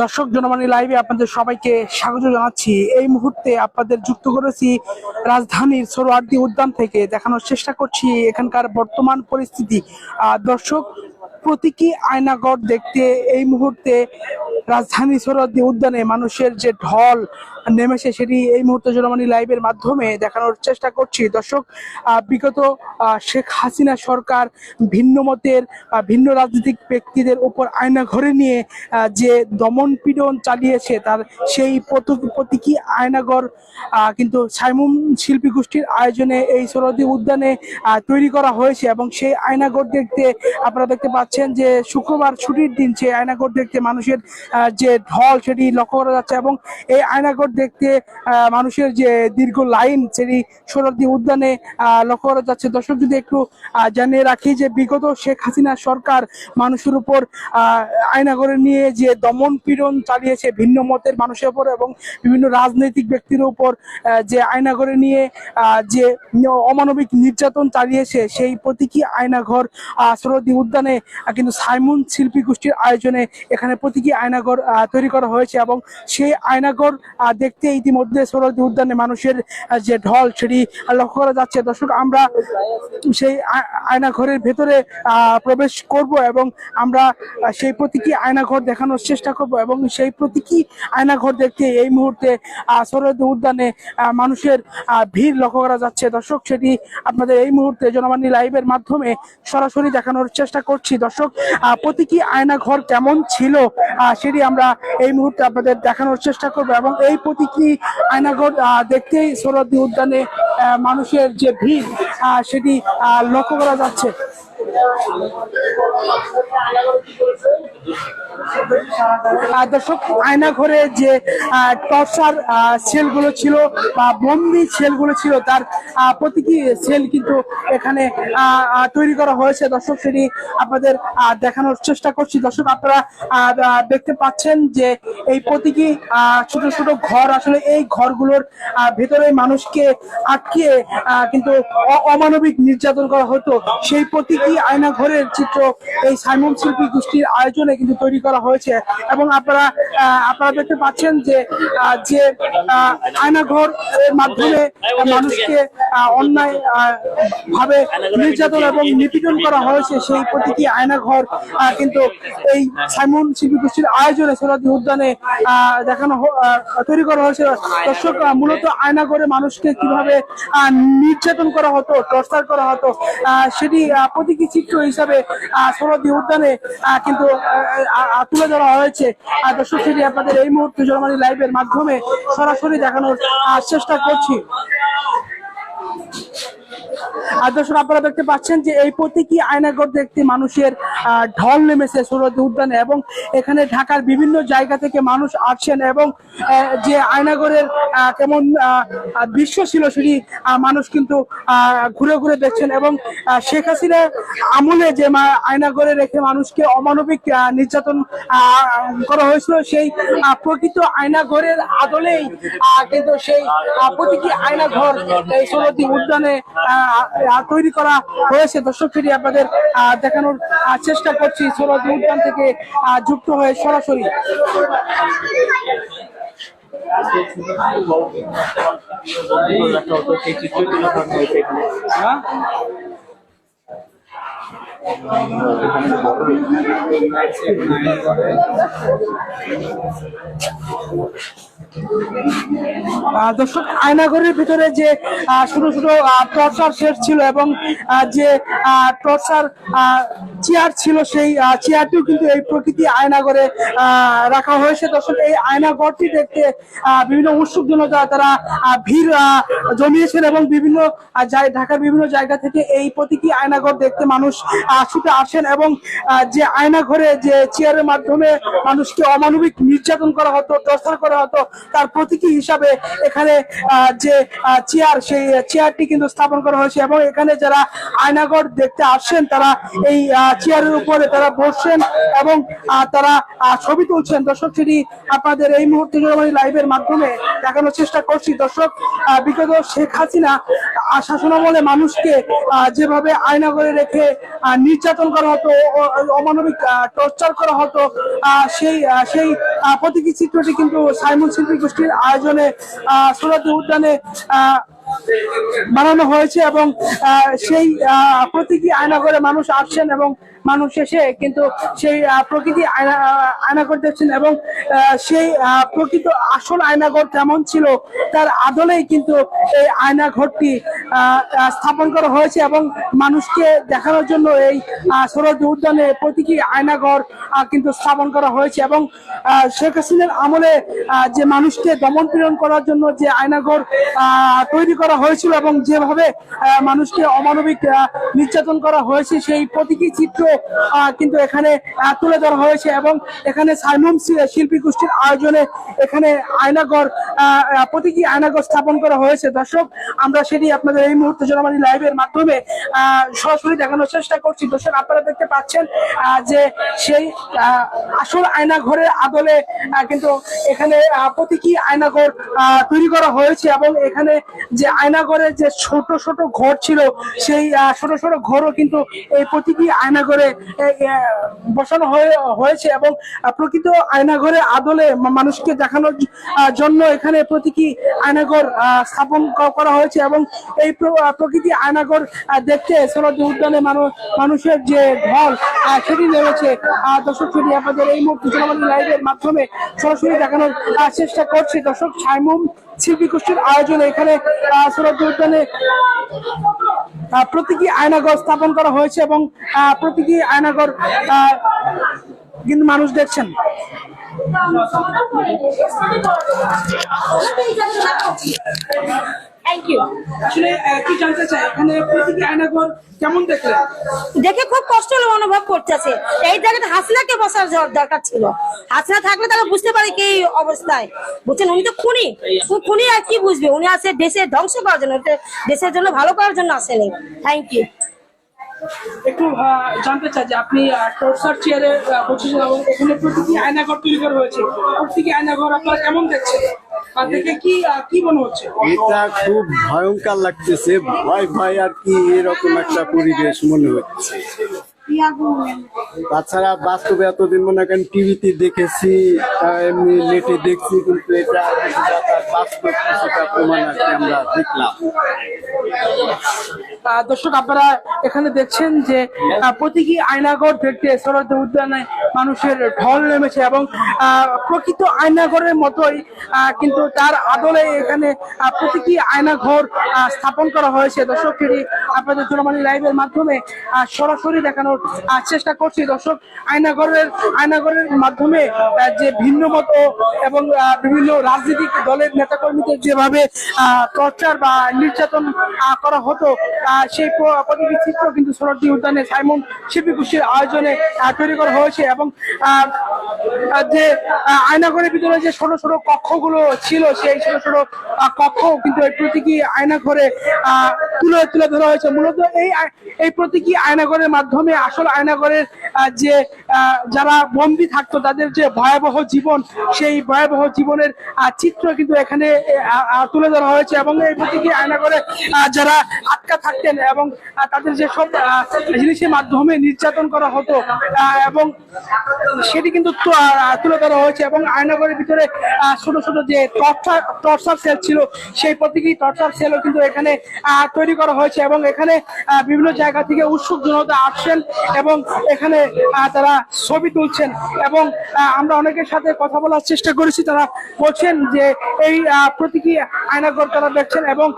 দর্শক জনমানী লাইভে আপনাদের সবাইকে স্বাগত জানাচ্ছি। এই মুহূর্তে আপনাদের যুক্ত করেছি রাজধানীর সরোয়ার্দি উদ্যান থেকে। দেখানোর চেষ্টা করছি এখানকার বর্তমান পরিস্থিতি। দর্শক, প্রতীকী আয়নাগর দেখতে এই মুহূর্তে রাজধানী সরোয়ার্দি উদ্যানে মানুষের যে ঢল নেমেছে সেটি এই মুহূর্তে জনমানী লাইভের মাধ্যমে দেখানোর চেষ্টা করছি। দর্শক বিগত শেখ হাসিনা সরকার ভিন্ন মতের ভিন্ন রাজনৈতিক ব্যক্তিদের উপর আয়না ঘরে নিয়ে যে দমন পীড়ন চালিয়েছে তার সেই প্রতী- প্রতীকী আয়নাগর কিন্তু সাইমুম শিল্পী গোষ্ঠীর আয়োজনে এই সরদি উদ্যানে তৈরি করা হয়েছে এবং সেই আয়নাগর দেখতে আপনারা দেখতে পাচ্ছেন যে শুক্রবার ছুটির দিন সেই আয়নাগর দেখতে মানুষের যে ঢল সেটি লক্ষ্য করা যাচ্ছে এবং এই আয়নাগর দেখতে মানুষের যে দীর্ঘ লাইন সেটি সরদি উদ্যানে লক্ষ্য করা যাচ্ছে। দর্শক যদি একটু জানিয়ে রাখি যে বিগত শেখ হাসিনা সরকার মানুষের উপর আয়নাগরে নিয়ে যে দমন পীড়ন চালিয়েছে ভিন্ন মতের মানুষের উপর এবং বিভিন্ন রাজনৈতিক ব্যক্তির উপর যে আয়নাঘরে নিয়ে যে অমানবিক নির্যাতন চালিয়েছে, সেই প্রতীকী আয়নাঘর সরদি উদ্যানে কিন্তু সাইমন শিল্পী গোষ্ঠীর আয়োজনে এখানে প্রতীকী আয়নাঘর তৈরি করা হয়েছে এবং সেই আয়নাঘর দেখতে ইতিমধ্যে সরদি উদ্যানে মানুষের যে ঢল সেটি লক্ষ্য করা যাচ্ছে। দর্শক, আমরা সেই আয়নাঘরের ভেতরে প্রবেশ করব এবং আমরা সেই প্রতীকী আয়নাঘর দেখানোর চেষ্টা করব এবং সেই প্রতীকী আয়নাঘর দেখতে এই মুহূর্তে সরোয়ার্দী উদ্যানে মানুষের ভিড় লক্ষ্য করা যাচ্ছে। দর্শক, সেটি আপনাদের এই মুহূর্তে জনবাণী লাইভের মাধ্যমে সরাসরি দেখানোর চেষ্টা করছি। দর্শক প্রতীকী আয়নাঘর কেমন ছিল সেটি আমরা এই মুহূর্তে আপনাদের দেখানোর চেষ্টা করব এবং এই প্রতীকী আয়নাঘর আহ, দেখতেই সৌরদ্দি উদ্যানে মানুষের যে ভিড় সেটি লক্ষ্য করা যাচ্ছে? দর্শক আয়না ঘরে যে টর্চার সেলগুলো ছিল বা বন্দি সেলগুলো ছিল তার প্রতীকী সেল কিন্তু এখানে তৈরি করা হয়েছে। দর্শক সেটি আপনাদের দেখানোর চেষ্টা করছি। দর্শক আপনারা দেখতে পাচ্ছেন যে এই প্রতীকী ছোট ছোট ঘর আসলে এই ঘরগুলোর ভেতরে মানুষকে আটকে আহ, কিন্তু অমানবিক নির্যাতন করা হতো। সেই প্রতীকী আয়না ঘরের চিত্র এই সাইমন শিল্পী গোষ্ঠীর আয়োজনে কিন্তু তৈরি করা হয়েছে। এবং আপনারা আপনারা দেখতে পাচ্ছেন যে যে আহ, আয়নাঘর এর মাধ্যমে মানুষকে অন্যায় ভাবে নির্যাতন এবং নিপীড়ন করা হয়েছে সেই প্রতীকী আয়নাঘর আহ, কিন্তু এই সাইমন শিল্পী গোষ্ঠীর আয়োজনে সোনাদি উদ্যানে দেখানো তৈরি করা হয়েছে। দর্শক মূলত আয়নাঘরে মানুষকে কীভাবে নির্যাতন করা হতো টর্চার করা হতো সেটি প্রতীকী চিত্র হিসাবে সরদি উদ্যানে কিন্তু তুলে ধরা হয়েছে। দর্শক সেটি আপনাদের এই মুহূর্তে জনমানি লাইভের মাধ্যমে সরাসরি দেখানোর চেষ্টা করছি। আর দর্শক আপনারা দেখতে পাচ্ছেন যে এই প্রতীকী মানুষের ঢল নেমেছে উদ্যানে এবং এখানে ঢাকার বিভিন্ন জায়গা থেকে মানুষ আসছেন এবং যে কেমন দৃশ্য ছিল সেটি মানুষ কিন্তু ঘুরে ঘুরে দেখছেন এবং শেখ হাসিনা আমলে যে আয়নাগরে রেখে মানুষকে অমানবিক নির্যাতন করা হয়েছিল সেই প্রকৃত আয়নাঘরের আদলেই কিন্তু সেই প্রতীকী আয়নাঘর এই সরদি উদ্যানে তৈরি করা হয়েছে। দর্শক সেটি আপনাদের দেখানোর চেষ্টা করছি। সরদি উদ্যান থেকে যুক্ত হয়ে সরাসরি। আহ, দর্শক আয়নাঘরের ভিতরে যে ছোট ছোট টর্চার সেট ছিল এবং যে টর্চার চেয়ার ছিল সেই চেয়ারটিও কিন্তু এই প্রকৃতি আয়নাঘরে রাখা হয়েছে। দর্শক, এই আয়নাঘরটি দেখতে বিভিন্ন উৎসুক জনতা, তারা ভিড় জমিয়েছেন এবং বিভিন্ন ঢাকার বিভিন্ন জায়গা থেকে এই প্রতীকী আয়নাঘর দেখতে মানুষ আহ, আসেন এবং যে আয়নাঘরে যে চেয়ারের মাধ্যমে মানুষকে অমানবিক নির্যাতন করা হতো টর্চার করা হতো তার প্রতীকী হিসাবে এখানে যে চেয়ার সেই চেয়ারটি কিন্তু স্থাপন করা হয়েছে এবং এখানে যারা আয়নাঘর দেখতে আসছেন তারা এই চেয়ারের উপরে তারা বসছেন এবং তারা ছবি তুলছেন। দর্শক সেটি আপনাদের এই মুহূর্তে জনবাণী লাইভের মাধ্যমে দেখানোর চেষ্টা করছি। দর্শক বিগত শেখ হাসিনা শাসনামলে মানুষকে যেভাবে আয়নাঘরে রেখে নির্যাতন করা হতো অমানবিক টর্চার করা হতো সেই সেই প্রতীকী চিত্রটি কিন্তু সাইমন শিল্পী গোষ্ঠীর আয়োজনে সুরাতি উদ্যানে বানানো হয়েছে এবং সেই প্রতীকী আয়না আয়নাঘরে মানুষ আসছেন এবং মানুষ এসে কিন্তু সেই প্রকৃতি আয়না আয়নাঘর দেখছেন এবং সেই প্রকৃত আসল আয়নাঘর কেমন ছিল, তার আদলেই কিন্তু এই আয়নাঘরটি স্থাপন করা হয়েছে এবং মানুষকে দেখানোর জন্য এই সরোজ উদ্যানে প্রতীকী আয়নাঘর কিন্তু স্থাপন করা হয়েছে এবং শেখ হাসিনার আমলে যে মানুষকে দমন পীড়ন করার জন্য যে আয়নাঘর তৈরি করা হয়েছিল এবং যেভাবে মানুষকে অমানবিক নির্যাতন করা হয়েছে, সেই প্রতীকী চিত্র কিন্তু এখানে তুলে ধরা হয়েছে এবং এখানে সাইমন শি- শিল্পী গোষ্ঠীর আয়োজনে এখানে আহ, প্রতীকী আয়নাঘর স্থাপন করা হয়েছে। দর্শক আমরা সেটি আপনাদের এই মুহূর্তে জনমানি লাইভের মাধ্যমে সরাসরি দেখানোর চেষ্টা করছি। দর্শক আপনারা দেখতে পাচ্ছেন যে সেই আসল আয়নাঘরের আদলে কিন্তু এখানে প্রতীকী আয়নাঘর তৈরি করা হয়েছে এবং এখানে যে আয়নাঘরের যে ছোট ছোট ঘর ছিল সেই ছোট ছোট ঘরও কিন্তু এই প্রতীকী আয়নাঘরে এ, বসানো হয়ে- হয়েছে এবং প্রকৃত আয়নাঘরে আদলে মানুষকে দেখানোর জন্য এখানে প্রতীকী আয়নাঘর স্থাপন করা হয়েছে এবং এই প্রকৃতি আয়নাঘর দেখতে সরদ উদ্যানে মানুষ মানুষের যে ঢল সেটি নেমেছে। দর্শক সেটি আপনাদের এই মুহূর্তে লাইভের মাধ্যমে সরাসরি দেখানোর চেষ্টা করছি। দর্শক ছাইমুম শিল্পী গোষ্ঠীর আয়োজনে এখানে সরদ উদ্যানে প্রতীকী আয়নাগর স্থাপন করা হয়েছে এবং প্রতীকী আয়নাগর কিন্তু মানুষ দেখছেন। থ্যাংক ইউ আসলে কি জানতে চাই এখানে প্রতীকী আয়নাঘর কেমন দেখলেন দেখে খুব কষ্ট হলো অনুভব করতেছে। এই জায়গাটা হাসিনাকে বসার দরকার ছিল। হাসিনা থাকলে তারা বুঝতে পারে কি অবস্থায়। বুঝছেন উনি তো খুনি। খুনি আর কি বুঝবে? উনি আছে দেশের ধ্বংস করার জন্য দেশের জন্য ভালো করার জন্য আসেনি। থ্যাংক ইউ একটু জানতে চাই যে আপনি টর্চার চেয়ারে বসেছেন এবং এখানে প্রতীকী আয়নাঘর তৈরি করা হয়েছে। প্রতীকী আয়নাঘর আপনারা কেমন দেখছেন? এটা খুব ভয়ঙ্কর লাগতেছে। ভয় ভয় আর কি এরকম একটা পরিবেশ মনে হচ্ছে। তাছাড়া বাস্তবে এতদিন মনে করেন টিভিতে দেখেছি এমনি নেটে দেখছি কিন্তু এটা যথার্থ বাস্তব কিছুটা প্রমাণ আর কি আমরা দেখলাম। দর্শক আপনারা এখানে দেখছেন যে প্রতীকী আয়নাঘর দেখতে সরদ উদ্যানে মানুষের ঢল নেমেছে এবং আহ, প্রকৃত আয়নাঘরের মতোই আহ, কিন্তু তার আদলে এখানে প্রতীকী আয়নাঘর স্থাপন করা হয়েছে। দর্শক আপনাদের জনমানি লাইভের মাধ্যমে সরাসরি দেখানোর চেষ্টা করছি দর্শক আয়নাঘরের আয়নাঘরের মাধ্যমে যে ভিন্ন মত এবং বিভিন্ন রাজনৈতিক দলের নেতাকর্মীদের যেভাবে টর্চার বা নির্যাতন করা হতো সেই প্রতিটি চিত্র কিন্তু সরদ্দি উদ্যানে সাইমন শিল্পী গোষ্ঠীর আয়োজনে তৈরি করা হয়েছে এবং যে আয়নাঘরের ভিতরে যে ছোট ছোট কক্ষগুলো ছিল, সেই ছোট ছোট কক্ষ কিন্তু এই প্রতীকী আয়নাঘরে তুলে তুলে ধরা হয়েছে। মূলত এই এই প্রতীকী আয়নাঘরের মাধ্যমে আসল আয়নাঘরের আহ, যে যারা বন্দী থাকতো তাদের যে ভয়াবহ জীবন সেই ভয়াবহ জীবনের চিত্র কিন্তু এখানে তুলে ধরা হয়েছে এবং এই প্রতীকী আয়নাগরে যারা আটকা থাকতেন এবং তাদের যে সব জিনিসের মাধ্যমে নির্যাতন করা হতো এবং সেটি কিন্তু তুলে ধরা হয়েছে এবং আয়নাগরের ভিতরে ছোট ছোট যে টর্চার টর্চার সেল ছিল সেই প্রতীকী টর্চার সেলও কিন্তু এখানে তৈরি করা হয়েছে এবং এখানে বিভিন্ন জায়গা থেকে উৎসুক জনতা আসছেন এবং এখানে তারা ছবি তুলছেন এবং আহ, আমরা অনেকের সাথে কথা বলার চেষ্টা করেছি। তারা বলছেন যে এই প্রতীকী আয়নাঘর তারা দেখছেন এবং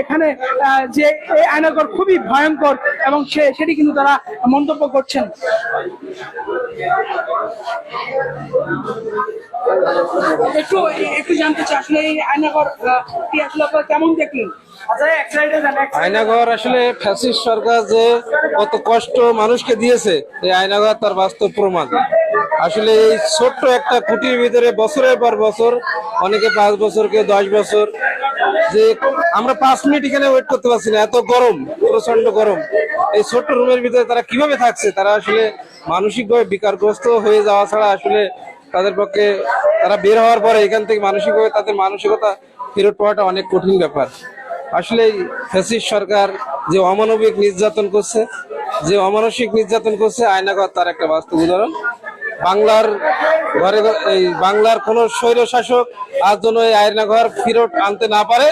এখানে আহ, যে এই আয়নাঘর খুবই ভয়ঙ্কর এবং সে সেটি কিন্তু তারা মন্তব্য করছেন। একটু একটু জানতে চাই আসলে এই কি আসলে আপনারা কেমন দেখলেন? আয়নাঘর আসলে ফ্যাসিস্ট সরকার যে কত কষ্ট মানুষকে দিয়েছে এই আয়নাঘর তার বাস্তব প্রমাণ। আসলে এই ছোট্ট একটা কুটির ভিতরে বছরের পর বছর, অনেকে পাঁচ বছর, কেউ দশ বছর, যে আমরা পাঁচ মিনিট এখানে ওয়েট করতে পারছি না, এত গরম প্রচণ্ড গরম। এই ছোট্ট রুমের ভিতরে তারা কীভাবে থাকছে? তারা আসলে মানসিকভাবে বিকারগ্রস্ত হয়ে যাওয়া ছাড়া আসলে তাদের পক্ষে তারা বের হওয়ার পরে এখান থেকে মানসিকভাবে তাদের মানসিকতা ফেরত পাওয়াটা অনেক কঠিন ব্যাপার। আসলে ফ্যাসিস্ট সরকার যে অমানবিক নির্যাতন করছে যে অমানসিক নির্যাতন করছে আয়নাঘর তার একটা বাস্তব উদাহরণ। বাংলার ঘরে এই বাংলার কোন স্বৈর শাসক আজ যেন এই আয়নাঘর ফিরত আনতে না পারে,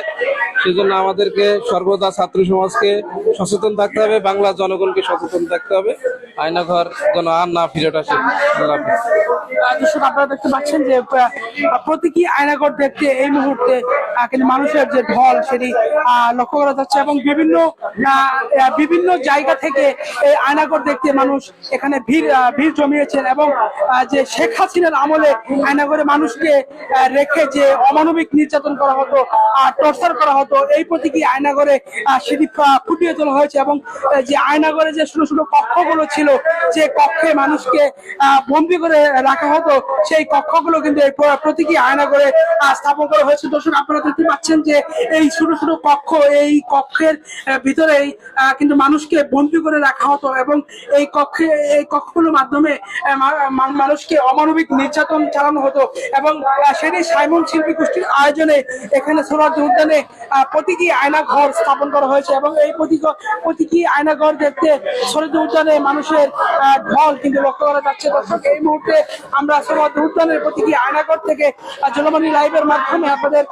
সেজন্য আমাদেরকে সর্বদা ছাত্র সমাজকে সচেতন থাকতে হবে, বাংলার জনগণকে সচেতন থাকতে হবে। আয়নাঘর যেন আর না ফেরত আসে। দর্শক আপনারা দেখতে পাচ্ছেন যে প্রতীকী আয়নাগর দেখতে এই মুহূর্তে কিন্তু মানুষের যে ঢল সেটি লক্ষ্য করা যাচ্ছে এবং বিভিন্ন বিভিন্ন জায়গা থেকে এই আয়নাগর দেখতে মানুষ এখানে ভিড় ভিড় জমিয়েছেন এবং যে শেখ হাসিনার আমলে আয়নাগরে মানুষকে রেখে যে অমানবিক নির্যাতন করা হতো টর্চার করা হতো এই প্রতীকী আয়নাগরে আহ, সেটি ফুটিয়ে তোলা হয়েছে এবং যে আয়নাগরে যে ছোট ছোট কক্ষগুলো ছিল যে কক্ষে মানুষকে বন্দি করে রাখা হতো সেই কক্ষগুলো কিন্তু এই প্রতীকী আয়নাগরে আহ, স্থাপন করা হয়েছে। দর্শক আপনারা দেখতে পাচ্ছেন যে এই ছোট ছোট কক্ষ এই কক্ষের ভিতরেই কিন্তু মানুষকে বন্দি করে রাখা হতো এবং এই কক্ষে এই কক্ষগুলোর মাধ্যমে মানুষকে অমানবিক নির্যাতন চালানো হতো এবং সেটি সাইমন শিল্পী গোষ্ঠীর আয়োজনে এখানে সোনারদি উদ্যানে প্রতীকী আয়না ঘর স্থাপন করা হয়েছে এবং এই প্রতীক- প্রতীকী আয়না ঘর দেখতে সোনারদি উদ্যানে মানুষের আহ, ঢল কিন্তু লক্ষ্য করা যাচ্ছে। দর্শক এই মুহূর্তে আমরা সোনারদি উদ্যানের প্রতীকী আয়নাঘর থেকে আহ, লাইভের মাধ্যমে আপনাদের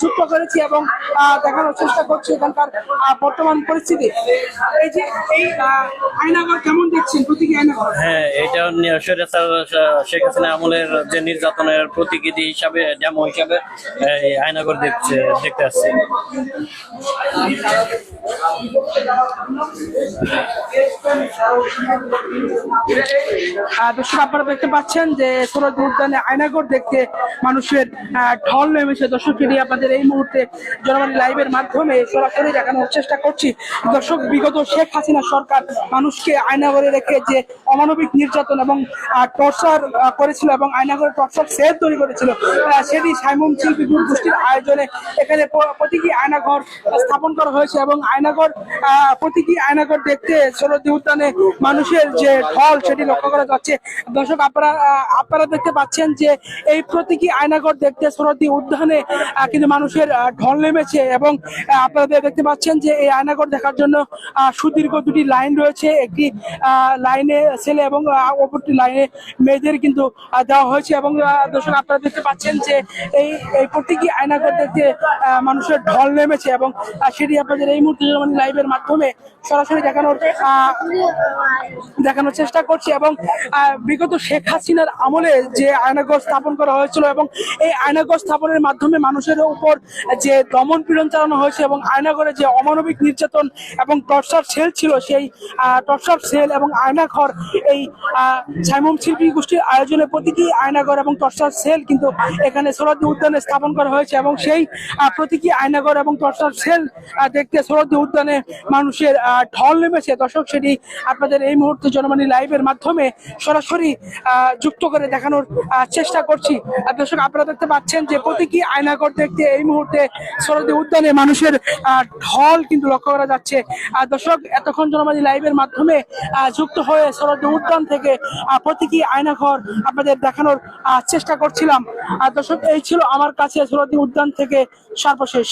যুক্ত করেছি এবং আহ, দেখানোর চেষ্টা করছি এখানকার আহ, বর্তমান পরিস্থিতি। এই যে এই আহ, আয়নাঘর কেমন দেখছেন? প্রতীকী আয়নাঘর? হ্যাঁ এটা নিয়ে শেখ হাসিনা আমলের যে নির্যাতনের প্রতিকৃতি হিসাবে ডেমো হিসাবে এই আয়নাগর দেখছে দেখতে আসছে। আহ, আপনারা দেখতে পাচ্ছেন যে সুরজ উদ্যানে আয়নাগর দেখতে মানুষের ঢল নেমেছে। আপনাদের এই মুহূর্তে জনগণ লাইভের মাধ্যমে সরাসরি দেখানোর চেষ্টা করছি। দর্শক, বিগত শেখ হাসিনা সরকার মানুষকে আয়নাগরে রেখে যে অমানবিক নির্যাতন এবং টর্চার করেছিল এবং আয়নাগরে টর্চার সেল তৈরি করেছিল সেটি সাইমন শিল্পী গোষ্ঠীর আয়োজনে এখানে প্রতীকী আয়নাঘর স্থাপন করা হয়েছে এবং আয়নাঘর প্রতীকী আয়নাঘর দেখতে সরদি উদ্যানে মানুষের যে ঢল সেটি লক্ষ্য করা যাচ্ছে। দর্শক, আপনারা আপনারা দেখতে পাচ্ছেন যে এই প্রতীকী আয়নাঘর দেখতে সরদি উদ্যানে কিন্তু মানুষের ঢল নেমেছে এবং আপনারা দেখতে পাচ্ছেন যে এই আয়নাঘর দেখার জন্য সুদীর্ঘ দুটি লাইন রয়েছে। একটি লাইনে ছেলে এবং অপরটি লাইনে মেয়েদের কিন্তু দেওয়া হয়েছে এবং দর্শক, আপনারা দেখতে পাচ্ছেন যে এই এই প্রতীকী আয়নাঘর দেখতে মানুষের ঢল নেমেছে এবং সেটি আপনাদের এই মুহূর্তে লাইভের মাধ্যমে সরাসরি দেখানোর দেখানোর চেষ্টা করছি এবং বিগত শেখ হাসিনার আমলে যে আয়নাগর স্থাপন করা হয়েছিল এবং এই আয়নাগর স্থাপনের মাধ্যমে মানুষের উপর যে দমন পীড়ন চালানো হয়েছে এবং আয়নাগরে যে অমানবিক নির্যাতন এবং টর্চার সেল ছিল সেই টর্চার সেল এবং আয়নাঘর এই আহ, সাইমন শিল্পী গোষ্ঠীর আয়োজনে প্রতীকী আয়নাঘর এবং টর্চার সেল কিন্তু এখানে সোলাদি উদ্যানে স্থাপন করা হয়েছে এবং সেই প্রতীকী আয়নাঘর এবং টর্চার সেল দেখতে সোলাদি উদ্যানে মানুষের ঢল নেমেছে। দর্শক সেটি আপনাদের এই মুহূর্তে জনমানি লাইভের মাধ্যমে সরাসরি যুক্ত করে দেখানোর চেষ্টা করছি। দর্শক, আপনারা দেখতে পাচ্ছেন যে প্রতীকী আয়নাঘর দেখতে এই মুহূর্তে সরদি উদ্যানে মানুষের ঢল কিন্তু লক্ষ্য করা যাচ্ছে। আর দর্শক, এতক্ষণ জনমানি লাইভের মাধ্যমে যুক্ত হয়ে সরদি উদ্যান থেকে প্রতীকী আয়নাঘর আপনাদের দেখানোর চেষ্টা করছিলাম। আর দর্শক, এই ছিল আমার কাছে সরদি উদ্যান থেকে সর্বশেষ।